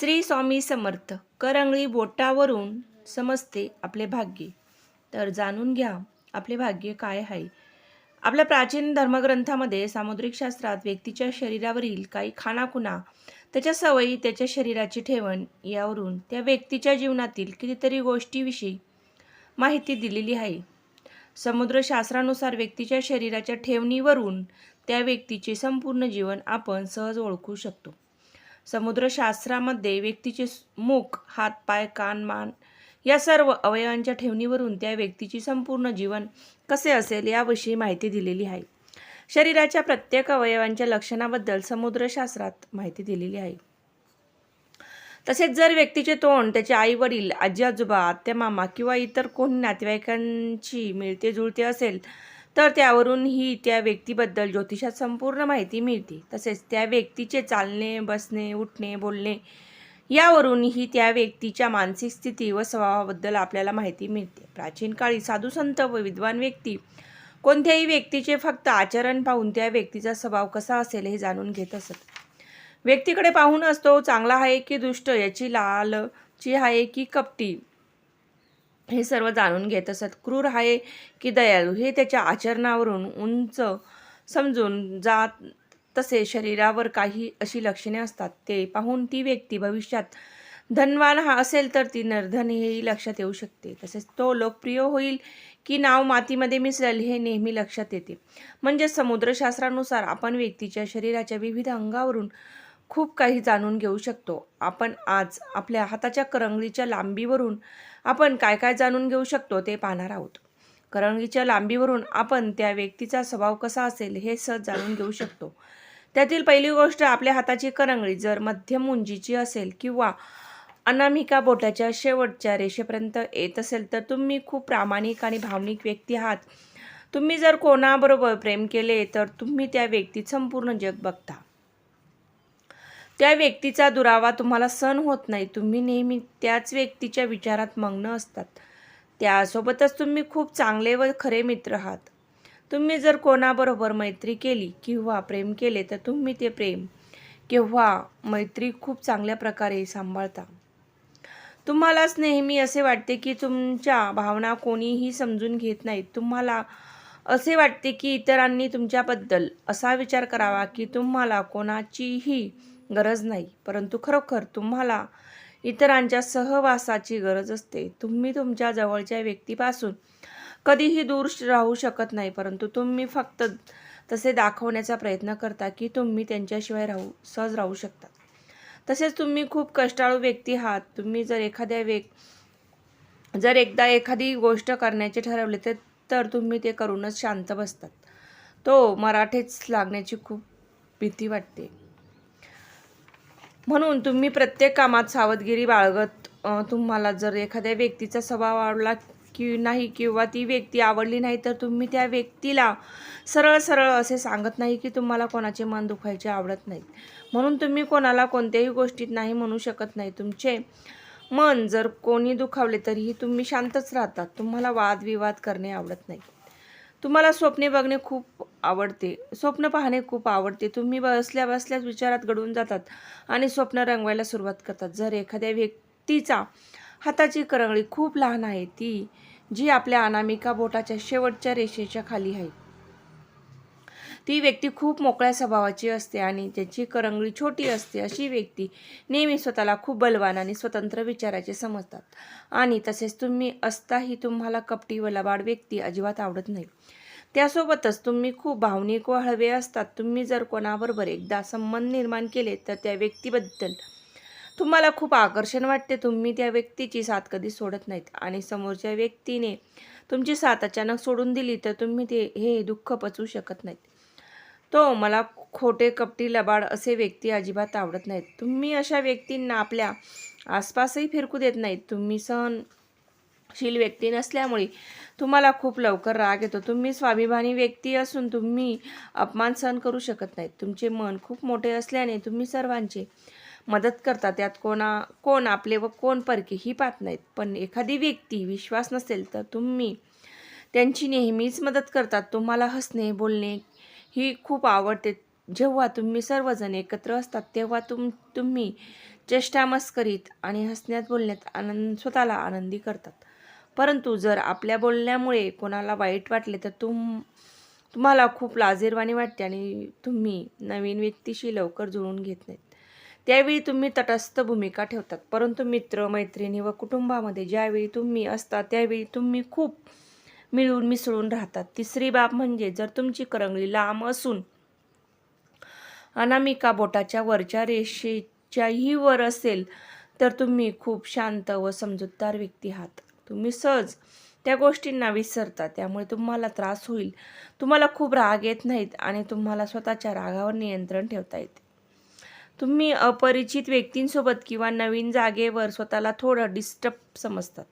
श्री स्वामी समर्थ करंगळी बोटावरून समजते आपले भाग्य. तर जाणून घ्या आपले भाग्य काय आहे? आपल्या प्राचीन धर्मग्रंथामध्ये सामुद्रिक शास्त्रात व्यक्तीच्या शरीरावरील काही खाणाखुणा त्याच्या सवयी त्याच्या शरीराची ठेवण यावरून त्या व्यक्तीच्या जीवनातील कितीतरी गोष्टीविषयी माहिती दिलेली आहे. समुद्रशास्त्रानुसार व्यक्तीच्या शरीराच्या ठेवणीवरून त्या व्यक्तीचे संपूर्ण जीवन आपण सहज ओळखू शकतो. समुद्रशास्त्रामध्ये व्यक्तीचे मुख हात पाय कान मान या सर्व अवयवांच्या ठेवणीवरून त्या व्यक्तीची संपूर्ण जीवन कसे असेल याविषयी माहिती दिलेली आहे. शरीराच्या प्रत्येक अवयवांच्या लक्षणाबद्दल समुद्रशास्त्रात माहिती दिलेली आहे. तसेच जर व्यक्तीचे तोंड त्याचे आई वडील आजी आजोबा आत्या मामा किंवा इतर कोणी नातेवाईकांची मिळते जुळते असेल तर त्यावरून ही त्या व्यक्तीबद्दल ज्योतिषात संपूर्ण माहिती मिळते. तसेच त्या व्यक्तीचे चालणे बसणे उठणे बोलणे यावरूनही त्या व्यक्तीच्या मानसिक स्थिती व स्वभावाबद्दल आपल्याला माहिती मिळते. प्राचीन काळी साधू संत व विद्वान व्यक्ती कोणत्याही व्यक्तीचे फक्त आचरण पाहून त्या व्यक्तीचा स्वभाव कसा असेल हे जाणून घेत असत. व्यक्तीकडे पाहूनच तो चांगला आहे की दुष्ट याची लालची आहे की कपटी हे सर्व जाणून घेत असत. क्रूर आहे की दयाळू हे त्याच्या आचरणावरून उंच समजून जात तसे शरीरावर काही अशी लक्षणे असतात. ते पाहून ती व्यक्ती भविष्यात धनवान हा असेल तर ती नरधन हेही लक्षात येऊ शकते. तसेच तो लोकप्रिय होईल की नाव मातीमध्ये मिसळेल हे नेहमी लक्षात येते. म्हणजे समुद्रशास्त्रानुसार आपण व्यक्तीच्या शरीराच्या विविध अंगावरून खूप काही जाणून घेऊ शकतो. आपण आज आपल्या हाताच्या करंगळीच्या लांबीवरून आपण काय काय जाणून घेऊ शकतो ते पाहणार आहोत. करंगीच्या लांबीवरून आपण त्या व्यक्तीचा स्वभाव कसा असेल हे सहज जाणून घेऊ शकतो. त्यातील पहिली गोष्ट आपल्या हाताची करंगळी जर मध्यम उंचीची असेल किंवा अनामिका बोटाच्या शेवटच्या रेषेपर्यंत येत असेल तर तुम्ही खूप प्रामाणिक आणि भावनिक व्यक्ती आहात. तुम्ही जर कोणाबरोबर प्रेम केले तर तुम्ही त्या व्यक्तीत संपूर्ण जग बघता. त्या व्यक्तीचा दुरावा तुम्हाला सहन होत नाही. तुम्ही नेहमी त्याच व्यक्तीच्या विचारात मग्न असतात. त्यासोबतच तुम्ही खूप चांगले व खरे मित्र आहात. तुम्ही जर कोणाबरोबर मैत्री केली किंवा प्रेम केले तर तुम्ही ते प्रेम किंवा मैत्री खूप चांगल्या प्रकारे सांभाळता. तुम्हालाच नेहमी असे वाटते की तुमच्या भावना कोणीही समजून घेत नाहीत. तुम्हाला असे वाटते की इतरांनी तुमच्याबद्दल असा विचार करावा की तुम्हाला कोणाचीही गरज नाही. परंतु खरोखर तुम्हाला इतरांच्या सहवासाची गरज असते. तुम्ही तुमच्या जवळच्या व्यक्तीपासून कधीही दूर राहू शकत नाही. परंतु तुम्ही फक्त तसे दाखवण्याचा प्रयत्न करता की तुम्ही त्यांच्याशिवाय राहू सहज राहू शकता. तसेच तुम्ही खूप कष्टाळू व्यक्ती आहात. तुम्ही जर एखाद्या व्यक् जर एकदा एखादी गोष्ट करण्याचे ठरवले तर तर तुम्ही ते करूनच शांत बसतात. तो मराठीच लागण्याची खूप भीती वाटते. म्हणून तुम्ही प्रत्येक कामात सावधगिरी बाळगत तुम्हाला जर एखाद्या व्यक्तीचा स्वभाव आवडला की नाही किंवा ती व्यक्ती आवडली नाही तर तुम्ही त्या व्यक्तीला सरळ सरळ असे सांगत नाही की तुम्हाला कोणाचे मन दुखायचे आवडत नाहीत. म्हणून तुम्ही कोणाला कोणत्याही गोष्टीत नाही म्हणू शकत नाही. तुमचे मन जर कोणी दुखावले तरीही तुम्ही शांतच राहतात. तुम्हाला वादविवाद करणे आवडत नाही. तुम्हाला स्वप्ने बघणे खूप आवडते. स्वप्न पाहणे खूप आवडते. तुम्ही बसल्या बसल्याच विचारात घडून जातात आणि स्वप्न रंगवायला सुरुवात करतात. जर एखाद्या व्यक्तीचा हाताची करंगळी खूप लहान आहे ती जी आपल्या अनामिका बोटाच्या शेवटच्या रेषेच्या खाली आहे. ती व्यक्ती खूप मोकळ्या स्वभावाची असते आणि त्याची करंगळी छोटी असते. अशी व्यक्ती नेहमी स्वतःला खूप बलवान आणि स्वतंत्र विचाराचे समजतात. आणि तसेच तुम्ही असताही तुम्हाला कपटी व लबाड व्यक्ती अजिबात आवडत नाही. त्यासोबतच तुम्ही खूप भावनिक व हळवे असतात. तुम्ही जर कोणाबरोबर एकदा संबंध निर्माण केले तर त्या व्यक्तीबद्दल तुम्हाला खूप आकर्षण वाटते. तुम्ही त्या व्यक्तीची साथ कधी सोडत नाहीत. आणि समोरच्या व्यक्तीने तुमची साथ अचानक सोडून दिली तर तुम्ही ते हे दुःख पचवू शकत नाहीत. तो मला खोटे कपटी लबाड असे व्यक्ती अजिबात आवडत नाहीत. तुम्ही अशा व्यक्तींना आपल्या आसपासही फिरकू देत नाहीत. तुम्ही सहनशील व्यक्ती नसल्यामुळे तुम्हाला खूप लवकर राग येतो. तुम्ही स्वाभिमानी व्यक्ती असून तुम्ही अपमान सहन करू शकत नाहीत. तुमचे मन खूप मोठे असल्याने तुम्ही सर्वांचे मदत करता. त्यात कोणा कोण आपले व कोण परके ही पाहत नाहीत. पण एखादी व्यक्ती विश्वास नसेल तर तुम्ही त्यांची नेहमीच मदत करतात तुम्हाला हसणे बोलणे ही खूप आवडते. जेव्हा तुम्ही सर्वजण एकत्र असतात तेव्हा तुम तुम्ही चेष्टा मस्करीत आणि हसण्यात बोलण्यात आनंद स्वतःला आनंदी करतात. परंतु जर आपल्या बोलण्यामुळे कोणाला वाईट वाटले तर तुम तुम्हाला खूप लाजीरवाणी वाटते आणि तुम्ही नवीन व्यक्तीशी लवकर जुळून घेत नाहीत. त्यावेळी तुम्ही तटस्थ भूमिका ठेवतात. परंतु मित्र मैत्रिणी व कुटुंबामध्ये ज्यावेळी तुम्ही असता त्यावेळी तुम्ही खूप मिळून मिसळून राहतात. तिसरी बाब म्हणजे जर तुमची करंगळी लांब असून अनामिका बोटाच्या वरच्या रेषेच्याही वर असेल तर तुम्ही खूप शांत व समजूतदार व्यक्ती आहात. तुम्ही सहज त्या गोष्टींना विसरता. त्यामुळे तुम्हाला त्रास होईल. तुम्हाला खूप राग येत नाहीत आणि तुम्हाला स्वतःच्या रागावर नियंत्रण ठेवता येते. तुम्ही अपरिचित व्यक्तींसोबत किंवा नवीन जागेवर स्वतःला थोडं डिस्टर्ब समजतात.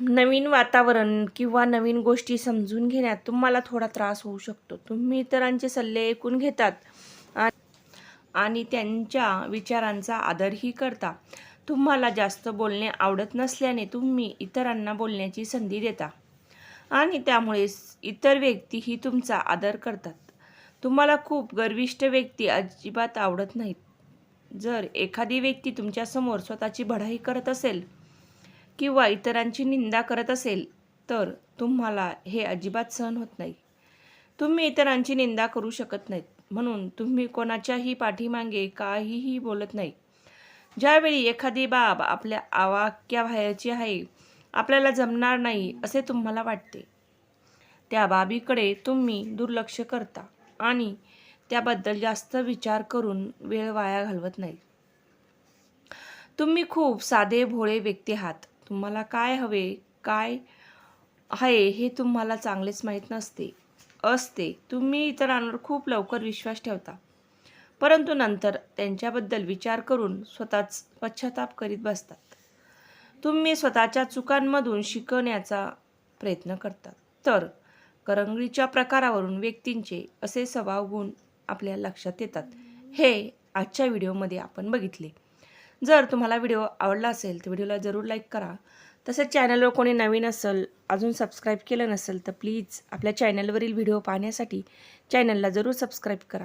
नवीन वातावरण किंवा नवीन गोष्टी समजून घेण्यात तुम्हाला थोडा त्रास होऊ शकतो. तुम्ही इतरांचे सल्ले ऐकून घेतात आणि त्यांच्या विचारांचा आदरही करता. तुम्हाला जास्त बोलणे आवडत नसल्याने तुम्ही इतरांना बोलण्याची संधी देता. आणि त्यामुळे इतर व्यक्तीही तुमचा आदर करतात. तुम्हाला खूप गर्विष्ट व्यक्ती अजिबात आवडत नाहीत. जर एखादी व्यक्ती तुमच्यासमोर स्वतःची बढाई करत असेल किंवा इतरांची निंदा करत असेल तर तुम्हाला हे अजिबात सहन होत नाही. तुम्ही इतरांची निंदा करू शकत नाहीत. म्हणून तुम्ही कोणाच्याही पाठीमागे काहीही बोलत नाही. ज्यावेळी एखादी बाब आपल्या आवाक्याबाहेरची आहे आपल्याला जमणार नाही असे तुम्हाला वाटते. त्या बाबीकडे तुम्ही दुर्लक्ष करता आणि त्याबद्दल जास्त विचार करून वेळ वाया घालवत नाही. तुम्ही खूप साधे भोळे व्यक्ती आहात. तुम्हाला काय हवे काय आहे हे तुम्हाला चांगलेच माहीत नसते असते. तुम्ही इतरांवर खूप लवकर विश्वास ठेवता. परंतु नंतर त्यांच्याबद्दल विचार करून स्वतःच पश्चाताप करीत बसतात. तुम्ही स्वतःच्या चुकांमधून शिकवण्याचा प्रयत्न करतात. तर करंगळीच्या प्रकारावरून व्यक्तींचे असे स्वभाव गुण आपल्या लक्षात येतात. हे आजच्या व्हिडिओमध्ये आपण बघितले. जर तुम्हाला व्हिडिओ आवडला असेल तर व्हिडिओला जरूर लाईक करा. तसेच चॅनलवर कोणी नवीन असेल अजून सबस्क्राईब केलं नसेल तर प्लीज आपल्या चॅनलवरील व्हिडिओ पाहण्यासाठी चॅनलला जरूर सबस्क्राईब करा.